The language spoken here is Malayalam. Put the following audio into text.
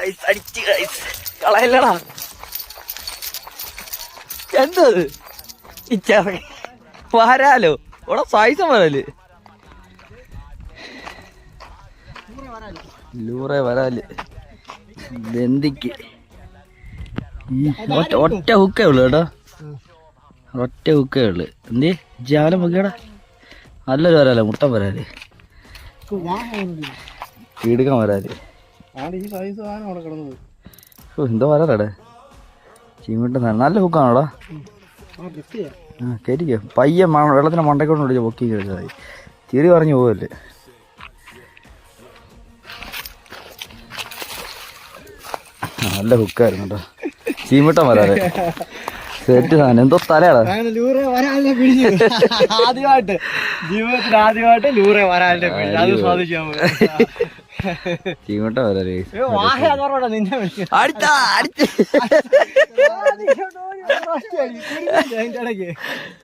അടിച്ച് കളയല്ലടാ. എന്തത് ഇച്ചറങ്ങി വരാലോ. ഇവിടെ സൈസ് വരാൽ. ലൂറെ വരാൽ. ബന്ധിക്ക്. ഒറ്റ ഹുക്കേ ഉള്ളു കേട്ടോ. ഒറ്റ ഹുക്കേ ഉള്ളു. എന്തേ? ജാലം വെക്കടാ നല്ലൊരു വരാലോ മുട്ടൻ വരാൽ. കീടുക്കാൻ വരാൽ. എന്തോ ചീമിട്ട് നല്ല ഹുക്കാണോടാ ആ കയറ്റിക്കോ പയ്യെ വെള്ളത്തിന് മണ്ടയ്ക്കൊണ്ട് വിളിച്ച് പൊക്കി കഴിച്ചാൽ മതി. തിരി പറഞ്ഞു പോവല്ലേ? നല്ല ഹുക്കായിരുന്നു കേട്ടോ. ചീമിട്ടം വരാതെ. സെറ്റ് സാധനം. എന്തോ തലയാടാ? ആദ്യമായിട്ട്. ജീവിതത്തിൽ ആദ്യമായിട്ട് ലൂറെ വരാലിന്റെ അത് സാധിക്കാൻ ചീമിട്ടം വരാതെ വാഹ അതോടെ